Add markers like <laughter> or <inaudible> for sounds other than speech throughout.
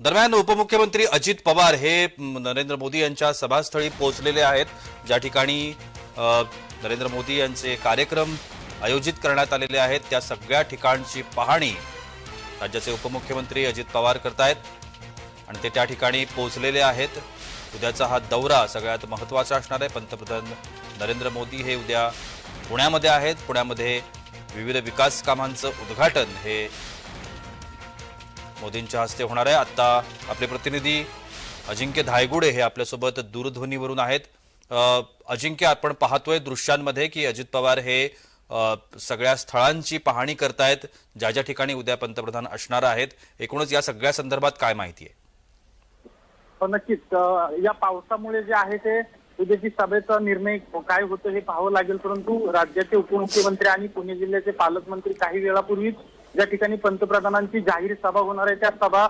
दरम्यान उपमुख्यमंत्री अजित पवार हे नरेंद्र मोदी यांच्या सभास्थळी पोहोचलेले आहेत. ज्या ठिकाणी नरेंद्र मोदी यांचे कार्यक्रम आयोजित करण्यात आलेले आहेत त्या सगळ्या ठिकाणची पाहणी राज्याचे उपमुख्यमंत्री अजित पवार करतायत. आणि ते त्या ठिकाणी पोहोचलेले आहेत. उद्याचा हा दौरा सगळ्यात महत्त्वाचा असणार आहे. पंतप्रधान नरेंद्र मोदी हे उद्या पुण्यामध्ये आहेत. पुण्यामध्ये विविध विकास कामांचं उद्घाटन हे मोदींच्या हस्ते होणार आहे. आता आपले प्रतिनिधी अजिंक्य धायगुडे हे आपल्यासोबत दूरध्वनीवरून आहेत. अजिंक्य आपण पाहतोय दृश्यांमध्ये की अजित पवार हे सगळ्या स्थळांची पाहणी करतायत. ज्या ज्या ठिकाणी उद्या पंतप्रधान असणार आहेत एकूणच या सगळ्या संदर्भात काय माहिती आहे? हो, नक्कीच. या पावसामुळे जे आहे ते उद्याची सभेचा निर्णय काय होतो हे पाहावं लागेल परंतु राज्याचे उपमुख्यमंत्री आणि पुणे जिल्ह्याचे पालकमंत्री काही वेळापूर्वीच ज्या ठिकाणी पंतप्रधानांची जाहीर सभा होणार आहे त्या सभा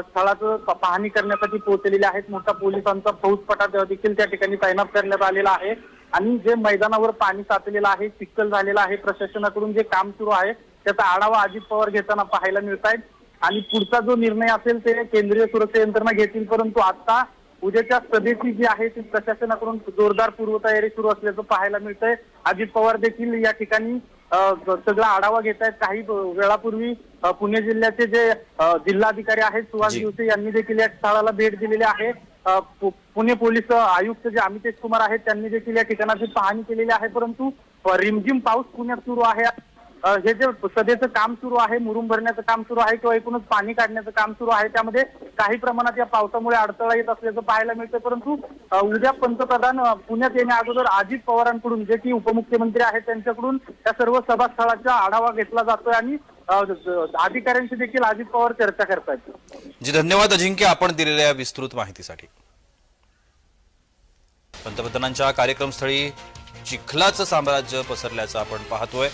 स्थळाचं पाहणी करण्यासाठी पोहोचलेले आहेत. मोठा पोलिसांचा फौजपटा देखील त्या ठिकाणी तैनात करण्यात आलेला आहे. आणि जे मैदानावर पाणी साचलेलं आहे चिखल झालेला आहे प्रशासनाकडून जे काम सुरू आहे त्याचा आढावा अजित पवार घेताना पाहायला मिळत आहेत आणि पुढचा जो निर्णय असेल ते केंद्रीय सुरक्षा यंत्रणा घेतील. परंतु आता उद्याच्या सभेची जी आहे ती प्रशासनाकडून जोरदार पूर्वतयारी सुरू असल्याचं पाहायला मिळतंय. अजित पवार देखील या ठिकाणी सगळा आढावा घेत आहेत. काही वेळापूर्वी पुणे जिल्ह्याचे जे जिल्हाधिकारी आहेत सुहास. दिवसे यांनी देखील या स्थळाला भेट दिलेली आहे. पुणे पोलीस आयुक्त जे अमितेश कुमार आहेत त्यांनी देखील या ठिकाणाची पाहणी केलेली आहे. परंतु रिमझिम पाऊस पुण्यात सुरू आहे. हे जे सध्याचं काम सुरू आहे मुरुम भरण्याचं काम सुरू आहे किंवा एकूणच पाणी काढण्याचं काम सुरू आहे त्यामध्ये काही प्रमाणात या पावसामुळे अडथळा येत असल्याचं पाहायला मिळतं परंतु उद्या पंतप्रधान पुण्यात येण्या अगोदर अजित पवारांकडून जे की उपमुख्यमंत्री आहेत त्यांच्याकडून त्या सर्व सभास्थळाचा आढावा घेतला जातोय आणि अधिकाऱ्यांशी देखील अजित पवार चर्चा करतायत. जी धन्यवाद अजिंक्य आपण दिलेल्या विस्तृत माहितीसाठी. पंतप्रधानांच्या कार्यक्रमस्थळी चिखलाचं साम्राज्य पसरल्याचं आपण पाहतोय.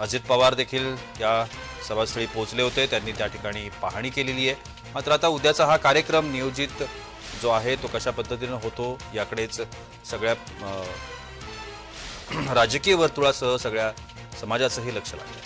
अजित पवार देखील या सभास्थळी पोहोचले होते. त्यांनी त्या ठिकाणी पाहणी केलेली आहे. मात्र आता उद्याचा हा कार्यक्रम नियोजित जो आहे तो कशा पद्धतीनं होतो याकडेच सगळ्या <clears throat> राजकीय वर्तुळासह सगळ्या समाजाचंही लक्ष लागलं.